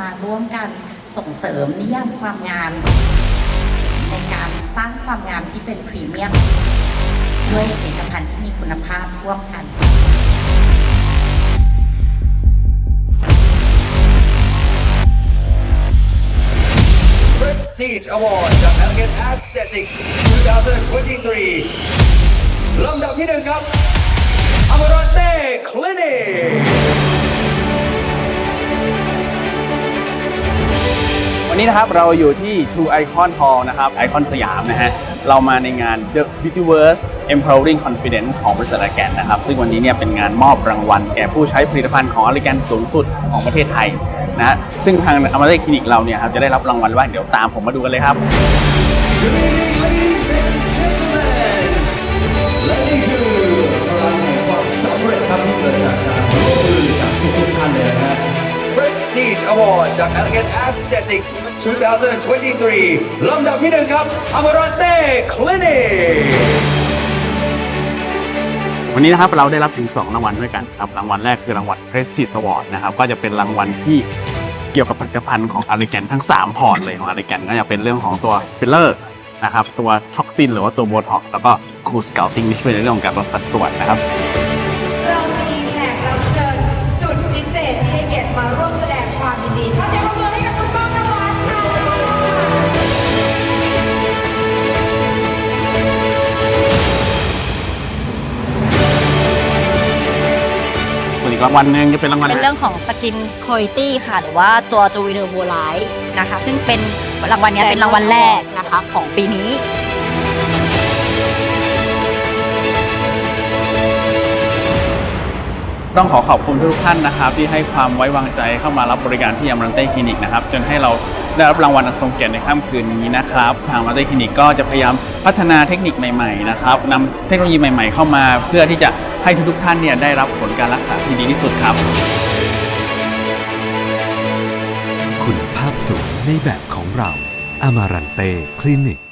มาร่วมกันส่งเสริมนิยามความงามในการสร้างความงามที่เป็นพรีเมียม ด้วยผลิตภัณฑ์ที่มีคุณภาพร่วมกัน Prestige Award จาก Elegant Aesthetics 2023 ลำดับที่หนึ่งครับ Amarante Clinic วันนี้นะครับเราอยู่ที่ True Icon Hall นะครับไอคอนสยามนะฮะเรามาในงาน The Beautyverse Empowering Confidence ของบริษัทอาแกนนะครับ ซึ่งวันนี้เนี่ยเป็นงานมอบรางวัล แก่ผู้ใช้ผลิตภัณฑ์ของอ l แกนสูงสุดของประเทศไทยนะฮะซึ่งทางอมาเ c คลินิกเราเนี่ยครับจะได้รับรางวัลว่าเดี๋ยวตามผมมาดูกันเลยครับ Award จาก Elegant Aesthetics 2023 ลำดับที่หนึ่งครับ Amarante Clinic วันนี้นะครับเราได้รับถึง 2 รางวัลด้วยกันครับ รางวัลแรกคือรางวัล Prestige Award นะครับก็จะเป็นรางวัลที่เกี่ยวกับผลิตภัณฑ์ของ a r ิแกนทั้ง 3 พอร์ตเลยของ a r ิแกนก็จะเป็นเรื่องของตัวฟิลเลอร์นะครับตัวท็อกซินหรือว่าตัวโบท็อกแล้วก็คูสเกลติ้งที่ช่วยในเรื่องของการลดสัดส่วนนะครับ เรามีแขกรับเชิญสุดพิเศษที่ให้เกียรติมาร่วมแสดงความ รางวัลหนึ่งจะเป็นรางวัลเป็นเรื่องของสกินคุณ i t y ค่ะ หรือว่าตัวจูวิเนอร์โบไลท์นะคะ ซึ่งเป็นรางวัลเนี้ยเป็นรางวัลแรกนะคะของปีนี้ ต้องขอขอบคุณทุกท่านนะครับ ที่ให้ความไว้วางใจเข้ามารับบริการที่อมรันเต้คลินิกนะครับ จนให้เราได้รับรางวัลอันทรงเกียรติในค่ำคืนนี้นะครับ ทางอมรันเต้คลินิกก็จะพยายามพัฒนาเทคนิคใหม่ๆนะครับนำเทคโนโลยีใหม่ ๆ เข้ามาเพื่อที่จะ ให้ทุกๆท่านเนี่ยได้รับผลการรักษาที่ดีที่สุดครับ คุณภาพสูงในแบบของเรา อมารันเต้คลินิก